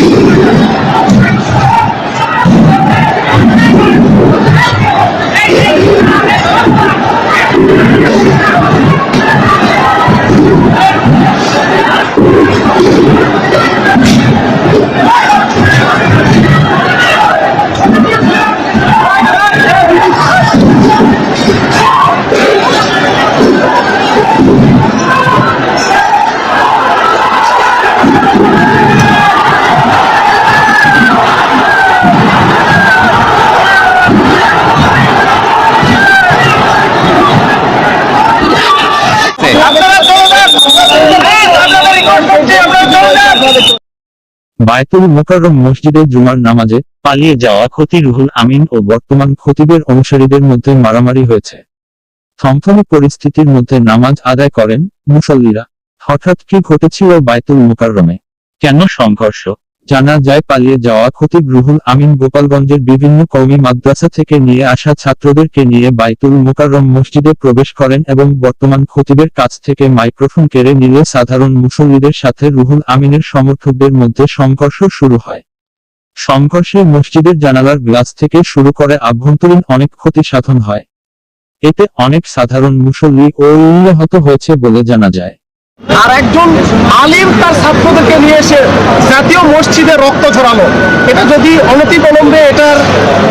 you. Baitul Mokarram মসজিদে জুমার নামাজে পালিয়ে যাওয়া ক্ষতি রুহুল আমিন ও বর্তমান খতিবের অনুসারীদের মধ্যে মারামারি হয়েছে। থমথমে পরিস্থিতির মধ্যে নামাজ আদায় করেন মুসল্লিরা। হঠাৎ কি ঘটেছিল বায়তুল মোকাররমে? কেন সংঘর্ষ? জানা যায় পালিয়ে যাওয়া খতিব রুহুল আমিন গোপালগঞ্জের বিভিন্ন কওমি মাদ্রাসা থেকে নিয়ে আসা ছাত্রদেরকে নিয়ে বাইতুল মোকাররম মসজিদে প্রবেশ করেন এবং বর্তমান খতিবের কাছ থেকে মাইক্রোফোন কেড়ে নিলে সাধারণ মুসল্লিদের সাথে রুহুল আমিনের সমর্থকদের মধ্যে সংঘর্ষ শুরু হয়। সংঘর্ষে মসজিদের জানালার গ্লাস থেকে শুরু করে আভ্যন্তরীণ অনেক ক্ষতি সাধন হয়। এতে অনেক সাধারণ মুসল্লি ও উল্লাহত হয়েছে বলে জানা যায়। আর একজন আলিম তার ছাত্রদেরকে নিয়ে এসে জাতীয় মসজিদে রক্ত ঝরানো এটা যদি অনতিবিলম্বে এটার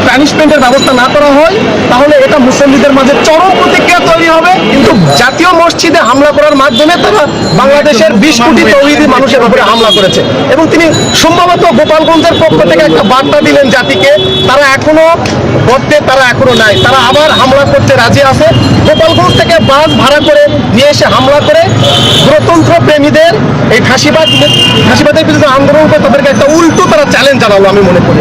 প্যানিশমেন্টের ব্যবস্থা না করা হয়, তাহলে এটা মুসল্লিদের মাঝে চরম প্রতিক্রিয়া তৈরি হবে। জাতীয় মসজিদে হামলা করার মাধ্যমে তারা বাংলাদেশের বিশ কোটি তৌহিদি মানুষের উপরে হামলা করেছে। এবং তিনি সম্ভবত গোপালগঞ্জের পক্ষ থেকে একটা বার্তা দিলেন জাতিকে, তারা এখনও গর্তে, তারা এখনও নাই। তারা আবার হামলা করতে রাজি আছে। গোপালগঞ্জ থেকে বাস ভাড়া করে নিয়ে এসে হামলা করে গণতন্ত্র প্রেমীদের এই ফাঁসিবাদ ফাঁসিবাদের বিরুদ্ধে আন্দোলন করে তাদেরকে একটা উল্টো তারা চ্যালেঞ্জ জানালো আমি মনে করি